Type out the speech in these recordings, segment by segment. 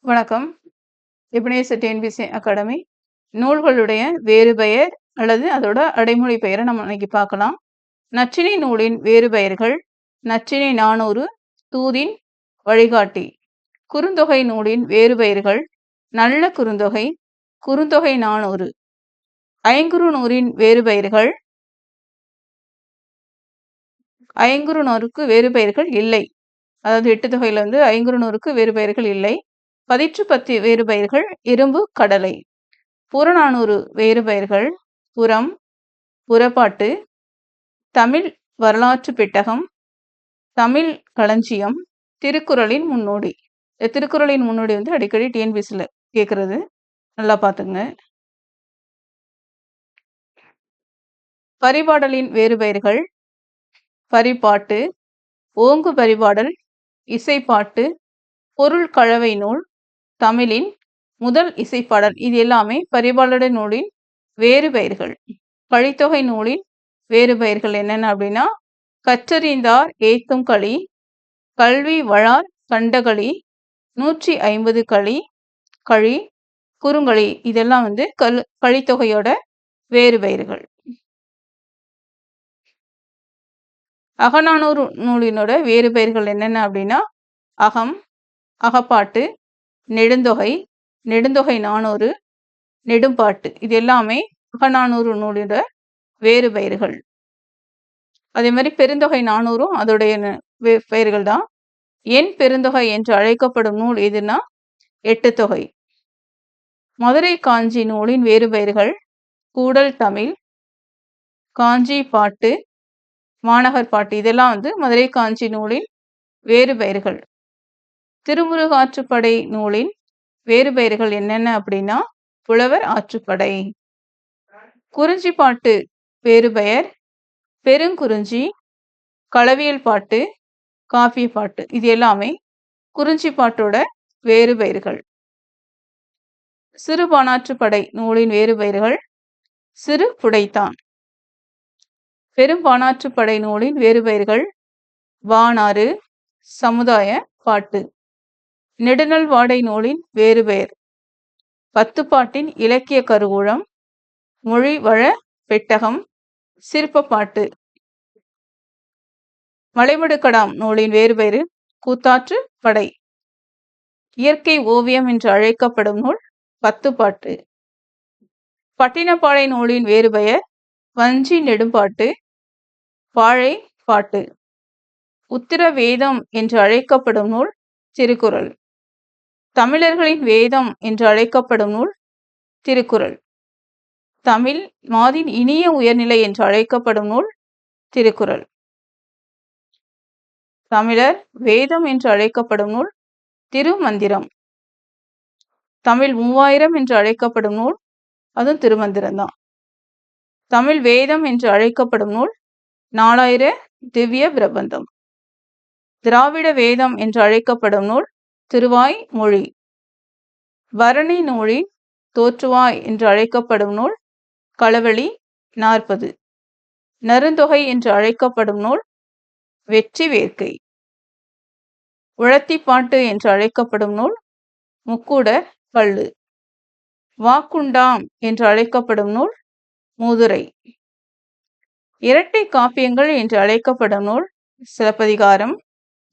வணக்கம். எபினேச TNPSC academy. நூல்களுடைய வேறு பெயர் அல்லது அதோட அடைமொழி பெயரை நம்ம இன்னைக்கு பார்க்கலாம். நச்சினை நூலின் வேறு பெயர்கள் நச்சினை நானூறு தூதின் வழிகாட்டி. குறுந்தொகை நூலின் வேறு பெயர்கள் நல்ல குறுந்தொகை குறுந்தொகை நானூறு. ஐங்குறு நூறின் வேறு பெயர்கள் ஐங்குறுநூறுக்கு வேறு பெயர்கள் இல்லை. அதாவது எட்டு தொகையில் வந்து ஐங்குறுநூறுக்கு வேறு பெயர்கள் இல்லை. பதிற்று பத்து வேறு பெயர்கள் இரும்பு கடலை. புறநானூறு வேறு பெயர்கள் புறம் புறப்பாட்டு. தமிழ் வரலாற்று பெட்டகம் தமிழ் களஞ்சியம் திருக்குறளின் முன்னோடி. திருக்குறளின் முன்னோடி வந்து அடிக்கடி டிஎன்பிசியில் கேட்குறது நல்லா பார்த்துங்க பரிபாடலின் வேறு பெயர்கள் பரிபாட்டு ஓங்கு பரிபாடல் இசைப்பாட்டு பொருள் கழவை நூல் தமிழின் முதல் இசைப்பாடல். இது எல்லாமே பரிபாடல் நூலின் வேறு பெயர்கள். கழித்தொகை நூலின் வேறு பெயர்கள் என்னென்ன அப்படின்னா கற்றறிந்தார் ஏத்தும் களி கல்வி வளார் கண்டகளி நூற்றி ஐம்பது களி கழி குறுங்களி. இதெல்லாம் வந்து கல் கழித்தொகையோட வேறு பெயர்கள். அகநானூறு நூலினோட வேறு பெயர்கள் என்னென்ன அப்படின்னா அகம் அகப்பாட்டு நெடுந்தொகை நெடுந்தொகை நானூறு நெடும்பாட்டு. இது எல்லாமே அகநானூறு நூலோட வேறு பெயர்கள். அதே மாதிரி பெருந்தொகை நானூறும் அதோடைய பெயர்கள் தான். என் பெருந்தொகை என்று அழைக்கப்படும் நூல் எதுனா எட்டு தொகை. மதுரை காஞ்சி நூலின் வேறு பெயர்கள் கூடல் தமிழ் காஞ்சி பாட்டு மாநகர் பாட்டு. இதெல்லாம் வந்து மதுரை காஞ்சி நூலின் வேறு பெயர்கள். திருமுருகாற்றுப்படை நூலின் வேறு பெயர்கள் என்னென்ன அப்படின்னா புலவர் ஆற்றுப்படை. குறிஞ்சி பாட்டு வேறு பெயர் பெருங்குறிஞ்சி களவியல் பாட்டு காப்பிய பாட்டு. இது எல்லாமே குறிஞ்சி பாட்டோட வேறு பெயர்கள். சிறு பானாற்றுப்படை நூலின் வேறு பெயர்கள் சிறு புடைத்தான். பெரும் பெரும்பானாற்றுப்படை நூலின் வேறு பெயர்கள் வானாறு சமுதாய பாட்டு. நெடுநல் வாடை நூலின் வேறு பெயர். பத்துப்பாட்டின் இலக்கிய கருவூலம் மொழி வள பெட்டகம் சிற்பப்பாட்டு மலைமடுக்கடாம் நூலின் வேறு பெயரு கூத்தாற்று படை. இயற்கை ஓவியம் என்று அழைக்கப்படும் நூல் பத்துப்பாட்டு பட்டினப்பாளை நூலின் வேறு பெயர் வஞ்சி நெடும்பாட்டு பாழை பாட்டு. உத்திர வேதம் என்று அழைக்கப்படும் நூல் திருக்குறள். தமிழர்களின் வேதம் என்று அழைக்கப்படும் நூல் திருக்குறள். தமிழ் மாதின் இனிய உயர்நிலை என்று அழைக்கப்படும் நூல் திருக்குறள். தமிழர் வேதம் என்று அழைக்கப்படும் நூல் திருமந்திரம். தமிழ் மூவாயிரம் என்று அழைக்கப்படும் நூல் அதுவும் திருமந்திரம்தான். தமிழ் வேதம் என்று அழைக்கப்படும் நூல் நாலாயிர திவ்ய பிரபந்தம். திராவிட வேதம் என்று அழைக்கப்படும் நூல் திருவாய் மொழி. பரணி நூலின் தோற்றுவாய் என்று அழைக்கப்படும் நூல் களவழி நாற்பது. நருந்தொகை என்று அழைக்கப்படும் நூல் வெற்றி வேர்க்கை. உழத்திப்பாட்டு என்று அழைக்கப்படும் நூல் முக்கூட பள்ளு வாக்குண்டாம் என்று அழைக்கப்படும் நூல் மூதுரை. இரட்டை காப்பியங்கள் என்று அழைக்கப்படும் நூல் சிலப்பதிகாரம்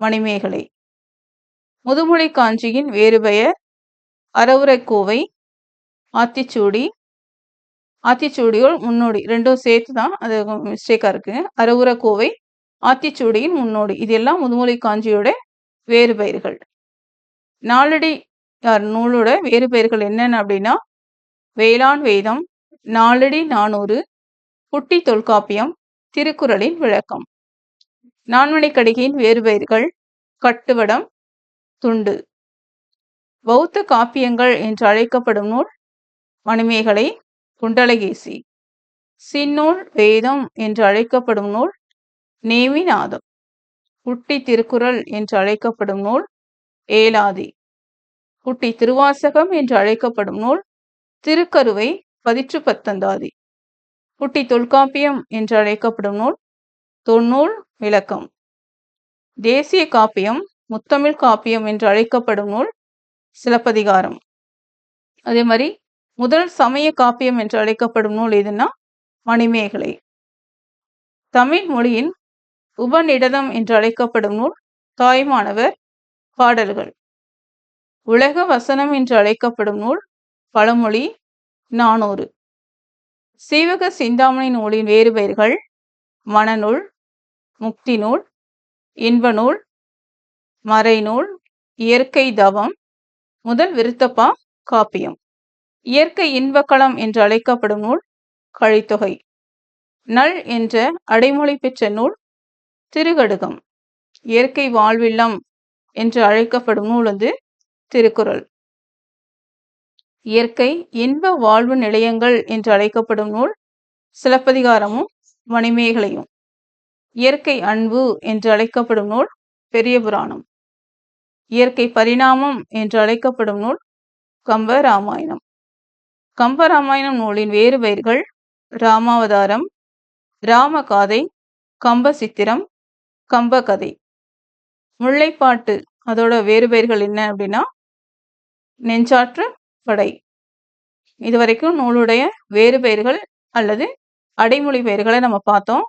மணிமேகலை. முதுமொழி காஞ்சியின் வேறு பெயர் அறவுரைக்கோவை ஆத்திச்சூடி. ஆத்திச்சூடியோல் முன்னோடி ரெண்டும் சேர்த்து தான் அது மிஸ்டேக்காக இருக்குது அறவுரைக்கோவை ஆத்திச்சூடியின் முன்னோடி. இதெல்லாம் முதுமொழி காஞ்சியோட வேறு பெயர்கள். நாளடி நூலோட வேறு பெயர்கள் என்னென்ன அப்படின்னா வேளாண் வேதம் நாளடி நானூறு குட்டி தொல்காப்பியம் திருக்குறளின் விளக்கம். நான்மணிக்கடிகையின் வேறுபெயர்கள் கட்டுவடம் துண்டு. பௌத்த காப்பியங்கள் என்று அழைக்கப்படும் நூல் மணிமேகலை குண்டலகேசி. சின்னூல் வேதம் என்று அழைக்கப்படும் நூல் நேமிநாதம் குட்டி திருக்குறள் என்று அழைக்கப்படும் நூல் ஏலாதி. குட்டி திருவாசகம் என்று அழைக்கப்படும் நூல் திருக்கருவை பதிற்று பத்தந்தாதி குட்டி தொல்காப்பியம் என்று அழைக்கப்படும் நூல் தொன்னூல் விளக்கம். தேசிய காப்பியம் முத்தமிழ் காப்பியம் என்று அழைக்கப்படும் நூல் சிலப்பதிகாரம். அதே மாதிரி முதல் சமய காப்பியம் என்று அழைக்கப்படும் நூல் எதுன்னா மணிமேகலை. தமிழ் மொழியின் உபநிடதம் என்று அழைக்கப்படும் நூல் தாய்மானவர் பாடல்கள். உலக வசனம் என்று அழைக்கப்படும் நூல் பழமொழி நானூறு. சீவக சிந்தாமணி நூலின் வேறு பெயர்கள் மனநூல் முக்தி நூல் இன்ப நூல் மறைநூல் இயற்கை தவம் முதல் விருத்தப்பா காப்பியம். இயற்கை இன்பக்களம் என்று அழைக்கப்படும் நூல் கழித்தொகை. நல் என்ற அடைமொழி பெற்ற நூல் திருகடுகம். இயற்கை வாழ்வில்லம் என்று அழைக்கப்படும் நூல் வந்து திருக்குறள். இயற்கை இன்ப வாழ்வு நிலையங்கள் என்று அழைக்கப்படும் நூல் சிலப்பதிகாரமும் மணிமேகலையும் இயற்கை அன்பு என்று அழைக்கப்படும் நூல் பெரிய புராணம். இயற்கை பரிணாமம் என்று அழைக்கப்படும் நூல் கம்ப ராமாயணம் கம்ப ராமாயணம் நூலின் வேறு பெயர்கள் ராமாவதாரம் ராமகாதை கம்ப சித்திரம் கம்ப கதை முல்லைப்பாட்டு அதோட வேறு பெயர்கள் என்ன அப்படின்னா நெஞ்சாற்று படை. இதுவரைக்கும் நூலுடைய வேறு பெயர்கள் அல்லது அடைமொழி பெயர்களை நம்ம பார்த்தோம்.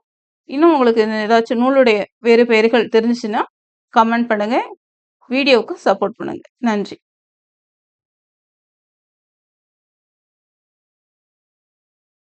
இன்னும் உங்களுக்கு ஏதாச்சும் நூலுடைய வேறு பெயர்கள் தெரிஞ்சுச்சுன்னா கமெண்ட் பண்ணுங்கள் வீடியோவுக்கு சப்போர்ட் பண்ணுங்கள் நன்றி.